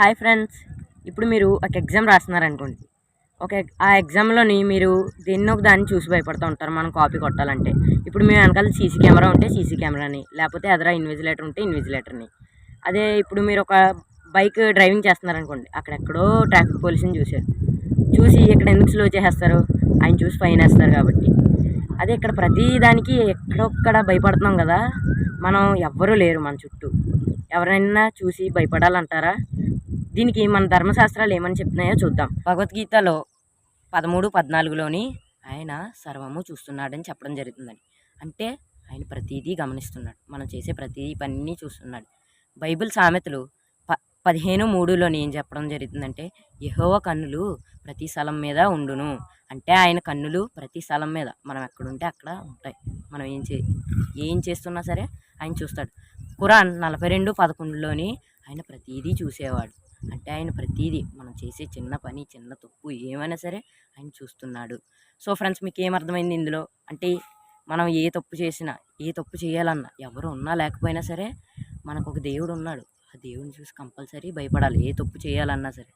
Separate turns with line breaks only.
Hi friends. ఇప్పుడు మీరు ఒక ఎగ్జామ్ రాస్తున్నారనుకోండి. ఒక ఆ ఎగ్జామ్లోని మీరు దేన్నో ఒక దాన్ని చూసి భయపడుతూ ఉంటారు. మనం కాపీ కొట్టాలంటే. ఇప్పుడు మీ వెనకాల సీసీ కెమెరా ఉంటే సీసీ కెమెరాని లేకపోతే ఎదరా ఇన్విజిలేటర్ ఉంటే ఇన్విజిలేటర్ని. అదే ఇప్పుడు మీరు ఒక బైక్ డ్రైవింగ్ చేస్తున్నారనుకోండి. అక్కడెక్కడో ట్రాఫిక్ పోలీసుని చూశారు. చూసి ఇక్కడ ఎందుకు స్లో చేసేస్తారు? ఆయన చూసి ఫైన్ వేస్తారు కాబట్టి. అదే ఇక్కడ ప్రతి దానికి ఎక్కడొక్కడ భయపడుతున్నాం కదా మనం ఎవ్వరూ లేరు మన చుట్టూ. ఎవరైనా చూసి భయపడాలంటారా? దీనికి మన ధర్మశాస్త్రాలు ఏమని చెప్తున్నాయో చూద్దాం. భగవద్గీతలో పదమూడు పద్నాలుగులోని ఆయన సర్వము చూస్తున్నాడని చెప్పడం జరుగుతుందని అంటే ఆయన ప్రతిదీ గమనిస్తున్నాడు. మనం చేసే ప్రతి పనిని చూస్తున్నాడు. బైబిల్ సామెతలు ప పదిహేను మూడులోని ఏం చెప్పడం జరుగుతుందంటే యహోవ కన్నులు ప్రతి స్థలం మీద ఉండును. అంటే ఆయన కన్నులు ప్రతి స్థలం మీద. మనం ఎక్కడుంటే అక్కడ ఉంటాయి. మనం ఏం చే ఏం చేస్తున్నా సరే ఆయన చూస్తాడు. ఖురాన్ నలభై రెండు పదకొండులోని ఆయన ప్రతిదీ చూసేవాడు. అంటే ఆయన ప్రతీదీ మనం చేసే చిన్న పని చిన్న తప్పు ఏమైనా సరే ఆయన చూస్తున్నాడు. సో ఫ్రెండ్స్ మీకు ఏమర్థమైంది ఇందులో? అంటే మనం ఏ తప్పు చేసినా ఏ తప్పు చేయాలన్నా ఎవరు ఉన్నా లేకపోయినా సరే మనకు ఒక దేవుడు ఉన్నాడు ఆ దేవుడిని చూసి కంపల్సరీ భయపడాలి. ఏ తప్పు చేయాలన్నా సరే.